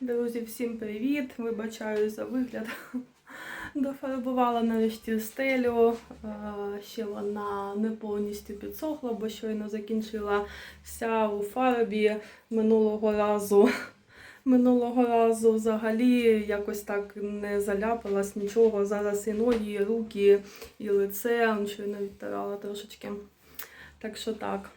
Друзі, всім привіт! Вибачаю за вигляд. Дофарбувала нарешті стелю. Е, Ще вона не повністю підсохла, бо щойно закінчила вся у фарбі минулого разу. Минулого разу взагалі якось так не заляпалась нічого. Зараз і ноги, і руки, і лице. Щойно відтирала трошечки. Так що так.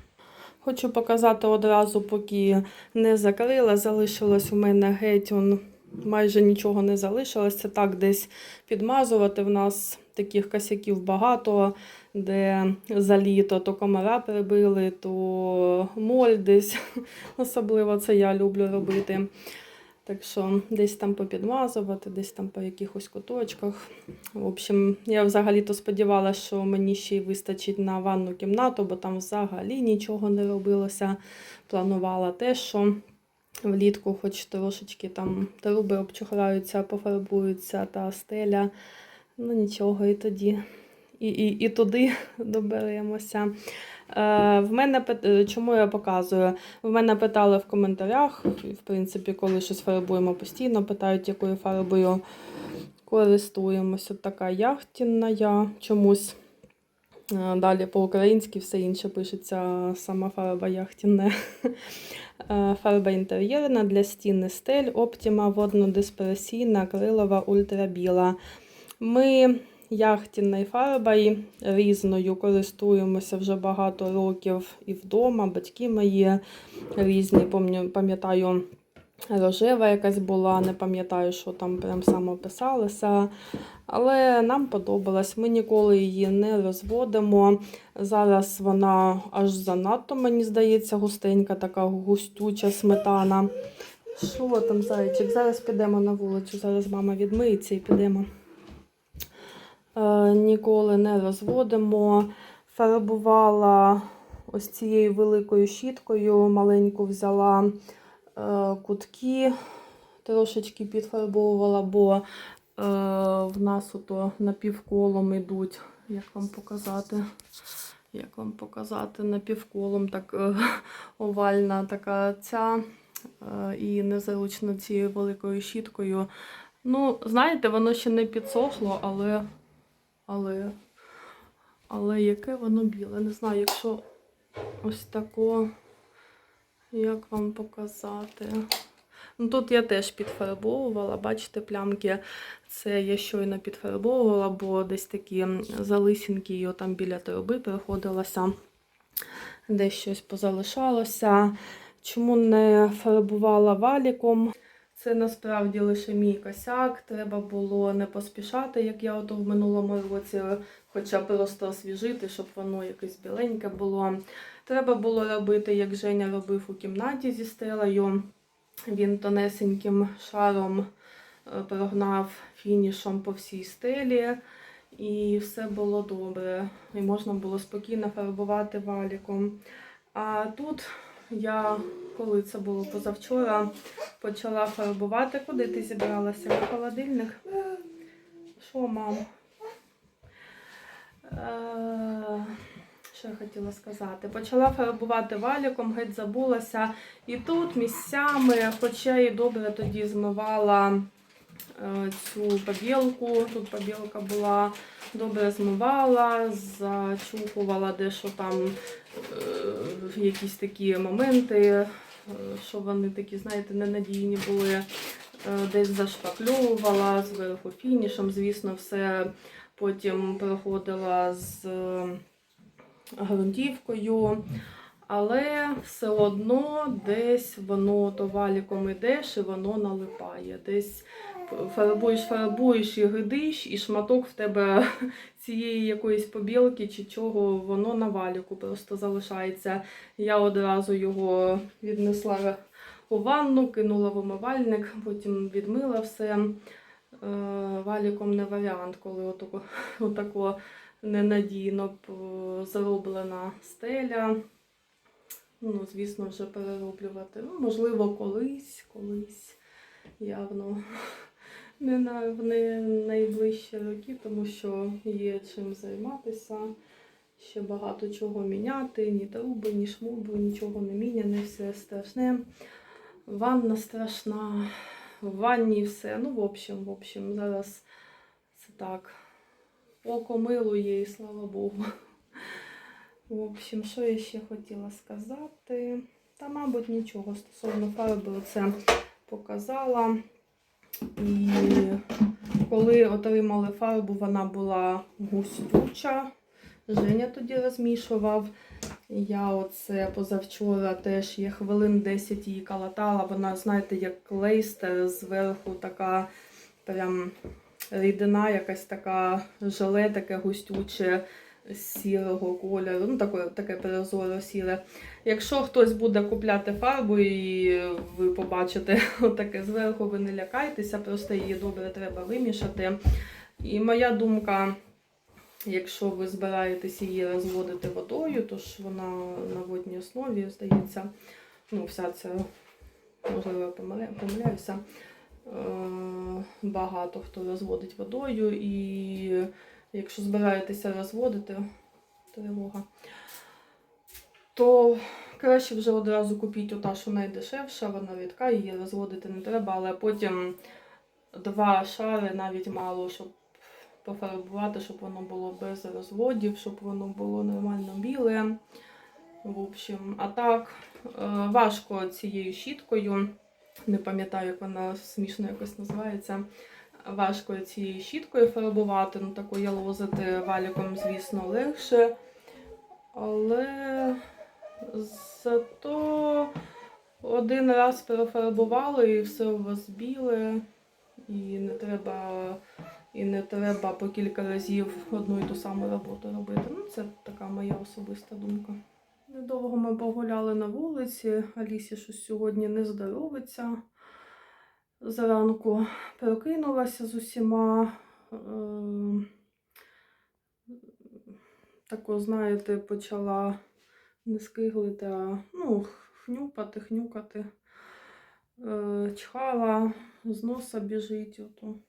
Хочу показати одразу, поки не закрила. Залишилось у мене геть он, майже нічого не залишилось. Так десь підмазувати. В нас таких косяків багато, де за літо то комара прибили, то моль десь. Особливо це я люблю робити. Так що десь там попідмазувати, десь там по якихось куточках. В общем, я взагалі-то сподівалася, що мені ще й вистачить на ванну кімнату, бо там взагалі нічого не робилося. Планувала те, що влітку хоч трошечки там труби обчухраються, пофарбуються та стеля. Ну нічого, і тоді. І, і, і туди доберемося. Е, в мене е, чому я показую? В мене питали в коментарях, в принципі, коли щось фарбуємо постійно, питають, якою фарбою користуємося. Така яхтінна я чомусь. Е, Далі по-українськи все інше пишеться сама фарба яхтінна. Фарба інтер'єрна для стіни стель, Оптіма воднодисперсійна, акрилова, ультрабіла. Ми яхтінною фарбою різною користуємося вже багато років і вдома. Батьки мої різні, пам'ятаю, рожева якась була, не пам'ятаю, що там прям саме писалося. Але нам подобалось, ми ніколи її не розводимо. Зараз вона аж занадто, мені здається, густенька, така густюча сметана. Що там, зайчик? Зараз підемо на вулицю, зараз мама відмиється і підемо. Е, ніколи не розводимо. Фарбувала ось цією великою щіткою, маленьку взяла е, кутки, трошечки підфарбовувала, бо е, в нас ото напівколом йдуть. Як вам показати? Як вам показати напівколом, так овальна така ця. І незручно цією великою щіткою. Ну, знаєте, воно ще не підсохло, але але, але яке воно біле. Не знаю, якщо ось тако, як вам показати. Ну, тут я теж підфарбовувала, бачите, плямки. Це я щойно підфарбовувала, бо десь такі залисінки його там біля труби приходилося. Десь щось позалишалося. Чому не фарбувала валіком? Це насправді лише мій косяк. Треба було не поспішати, як я ото в минулому році, хоча просто освіжити, щоб воно якесь біленьке було. Треба було робити, як Женя робив у кімнаті зі стелею. Він тонесеньким шаром е, прогнав фінішом по всій стелі. І все було добре. І можна було спокійно фарбувати валіком. А тут я, коли це було позавчора, почала фарбувати. Куди ти зібралася? В холодильник? Що, мам? Е, Що я хотіла сказати? Почала фарбувати валіком, геть забулася. І тут місцями, хоча і добре тоді змивала е, цю побілку, тут побілка була, добре змивала, зачухувала дещо там е, якісь такі моменти, е, що вони такі, знаєте, ненадійні були. Е, Десь зашпаклювала зверху фінішем, звісно, все потім проходила з е, ґрунтівкою. Але все одно десь воно то валіком ідеш і воно налипає. Десь фарбуєш, фарбуєш і гидиш, і шматок в тебе цієї якоїсь побілки чи чого, воно на валіку просто залишається. Я одразу його віднесла у ванну, кинула в умивальник, потім відмила все. Е, Валіком не варіант, коли отако, отако ненадійно п- зроблена стеля. Ну, звісно, вже перероблювати. Ну, можливо, колись, колись явно не на не найближчі роки, тому що є чим займатися. Ще багато чого міняти, ні труби, ні шмуби, нічого не міняне, все страшне. Ванна страшна, в ванні все. Ну, в общем, в общем, зараз це так. Око милує і слава Богу. В общем, що я ще хотіла сказати? Та, мабуть, нічого стосовно фарби це показала. І коли отримали фарбу, вона була густюча. Женя тоді розмішував. Я оце позавчора теж є хвилин 10 її калатала. Вона, знаєте, як клейстер, зверху така прям рідина, якась така желе, таке густюче сірого кольору, ну таке, таке перезоро сіре. Якщо хтось буде купляти фарбу і ви побачите отаке зверху, ви не лякайтеся, просто її добре треба вимішати. І моя думка, якщо ви збираєтесь її розводити водою, то ж вона на водній основі, здається, ну, вся ця, можливо, помиляюся. Е, Багато хто розводить водою, і якщо збираєтеся розводити, тривога, то краще вже одразу купіть ота, що найдешевша, вона рідка, її розводити не треба, але потім два шари навіть мало, щоб пофарбувати, щоб воно було без розводів, щоб воно було нормально біле. В общем, а так, е, важко цією щіткою. Не пам'ятаю, як вона смішно якось називається. Важко цією щіткою фарбувати, ну такою ялозити валіком, звісно, легше. Але зато один раз перефарбували і все у вас біле, і не треба, і не треба по кілька разів одну і ту саму роботу робити. Ну, це така моя особиста думка. Недовго ми погуляли на вулиці. Алісі щось сьогодні не здоровиться. Зранку прокинулася з усіма. Е, тако, знаєте, почала не скиглити, а ну, хнюпати, хнюкати. Е, чхала, з носа біжить. Ото.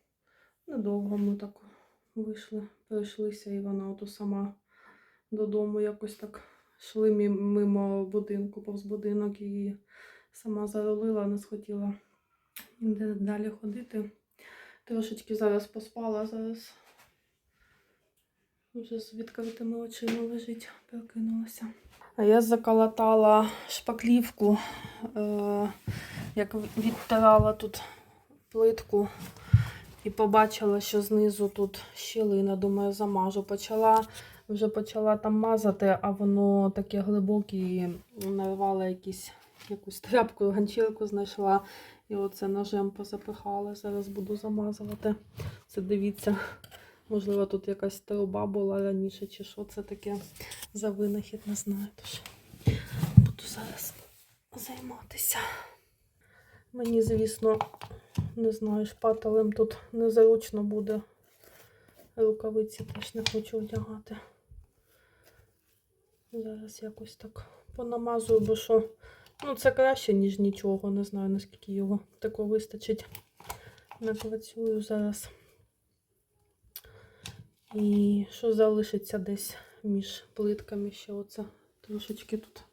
Недовго ми так вийшли, пройшлися, і вона ото сама додому якось так йшли мимо будинку, повз будинок і сама заролила, не схотіла ніде далі ходити. Трошечки зараз поспала, зараз вже з відкритими очима лежить, прокинулася. А я заколотала шпаклівку, е, як відтирала тут плитку і побачила, що знизу тут щілина. Думаю, замажу. Почала вже почала там мазати, а воно таке глибоке і нарвала якісь, якусь тряпку, ганчірку знайшла. І оце ножем позапихала. Зараз буду замазувати. Це дивіться, можливо, тут якась труба була раніше, чи що це таке за винахід, не знаю. Тож буду зараз займатися. Мені, звісно, не знаю, шпателем тут незручно буде. Рукавиці теж не хочу одягати. Зараз якось так понамазую, бо що. Ну, це краще, ніж нічого. Не знаю, наскільки його такого вистачить. Напрацюю зараз. І що залишиться десь між плитками ще оце. Трошечки тут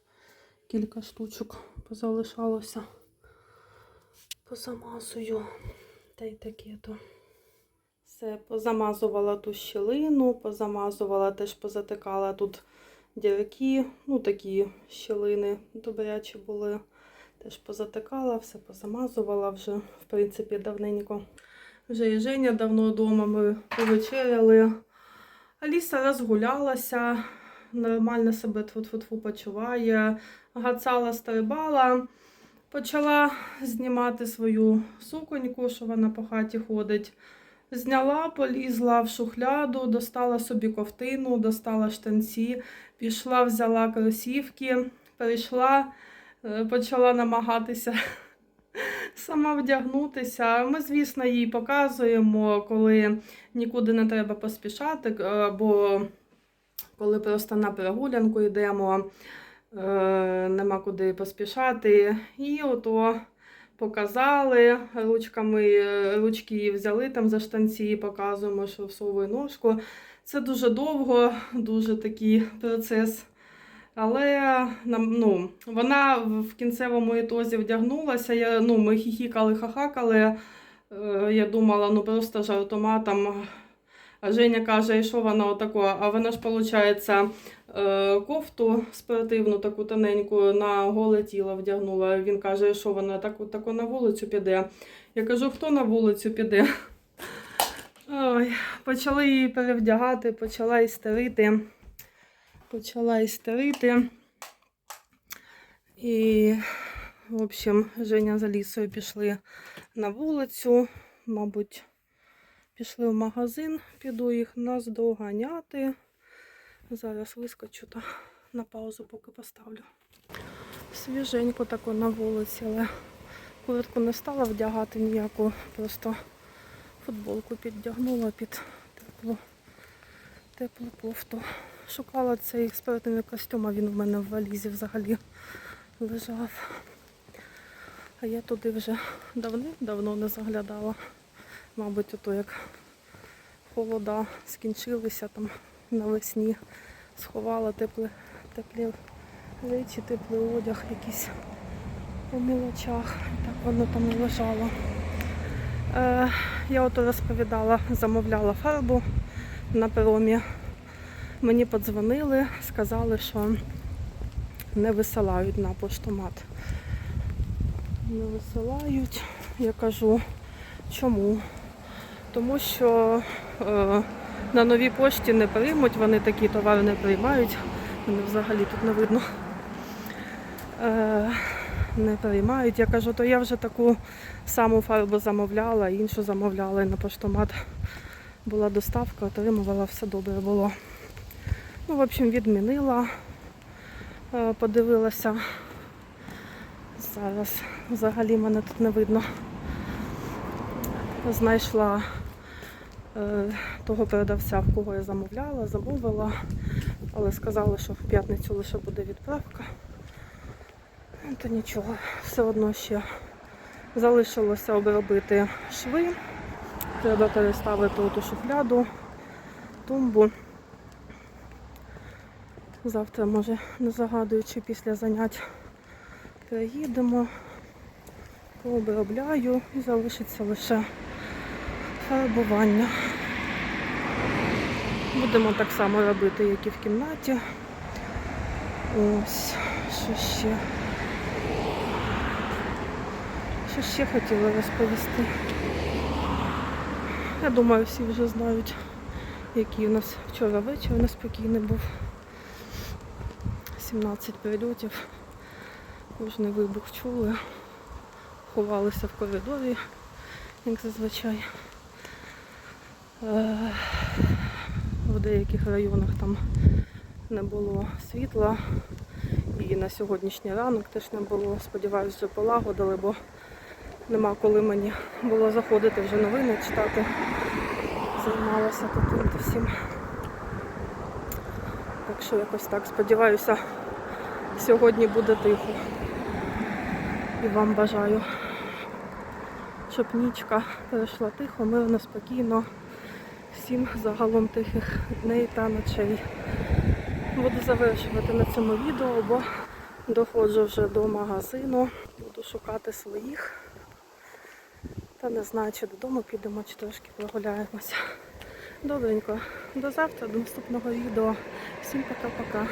кілька штучок позалишалося. Позамазую. Та й таке то. Все, позамазувала ту щілину, позамазувала, теж позатикала тут дірки, ну такі щілини добрячі були. Теж позатикала, все позамазувала вже, в принципі, давненько. Вже і Женя давно вдома ми повечеряли. Аліса розгулялася, нормально себе тфу-тфу-тфу почуває, гацала, стрибала. Почала знімати свою суконьку, що вона по хаті ходить. Зняла, полізла в шухляду, достала собі ковтину, достала штанці, пішла, взяла кросівки, прийшла, е, почала намагатися сама вдягнутися. Ми, звісно, їй показуємо, коли нікуди не треба поспішати, е, бо коли просто на прогулянку йдемо, е, нема куди поспішати. І ото показали ручками, ручки взяли там за штанці, показуємо, що всовує ножку. Це дуже довго, дуже такий процес. Але ну, вона в кінцевому ітозі вдягнулася. Я, ну, ми хіхікали, хахакали. Е, Я думала, ну просто жартоматом. А Женя каже, і що вона отако? А вона ж, виходить, кофту спортивну, таку тоненьку, на голе тіло вдягнула. Він каже, що вона так, тако на вулицю піде. Я кажу, хто на вулицю піде? Ой, почали її перевдягати, почала істерити. Почала істерити. І, в общем, Женя з Алісою пішли на вулицю. Мабуть, пішли в магазин, піду їх наздоганяти. Зараз вискочу та на паузу поки поставлю. Свіженько тако на вулиці, але куртку не стала вдягати ніяку, просто футболку піддягнула під теплу, теплу кофту. Шукала цей спортивний костюм, а він в мене в валізі взагалі лежав. А я туди вже давним-давно не заглядала. Мабуть, ото як холода скінчилися там навесні, сховала теплі, теплі речі, теплий одяг якийсь по мілочах. Так воно там і лежало. Е, я ото розповідала, замовляла фарбу на перомі. Мені подзвонили, сказали, що не висилають на поштомат. Не висилають. Я кажу, чому? Тому що е, на новій пошті не приймуть, вони такі товари не приймають. Мене взагалі тут не видно. Е, не приймають. Я кажу, то я вже таку саму фарбу замовляла, іншу замовляла і на поштомат була доставка, отримувала, все добре було. Ну, в общем, відмінила, Е, подивилася. Зараз взагалі мене тут не видно. Знайшла того продавця, в кого я замовляла, замовила, але сказали, що в п'ятницю лише буде відправка. Ну, То нічого, все одно ще залишилося обробити шви. Треба переставити ту шухляду, тумбу. Завтра, може, не загадуючи після занять, приїдемо, пообробляю і залишиться лише фарбування. Будемо так само робити, як і в кімнаті. Ось, що ще. Що ще хотіла розповісти. Я думаю, всі вже знають, який у нас вчора вечір неспокійний був. 17 прильотів. Кожний вибух чули. Ховалися в коридорі, як зазвичай. В деяких районах там не було світла. І на сьогоднішній ранок теж не було. Сподіваюся, полагодили, бо нема коли мені було заходити вже новини читати. Займалася таким всім. Так що якось так сподіваюся, сьогодні буде тихо. І вам бажаю, щоб нічка перейшла тихо, мирно, спокійно. Всім загалом тихих дней та ночей. Буду завершувати на цьому відео, бо доходжу вже до магазину. Буду шукати своїх. Та не знаю, чи додому підемо, чи трошки прогуляємося. Добренько. До завтра, до наступного відео. Всім пока-пока.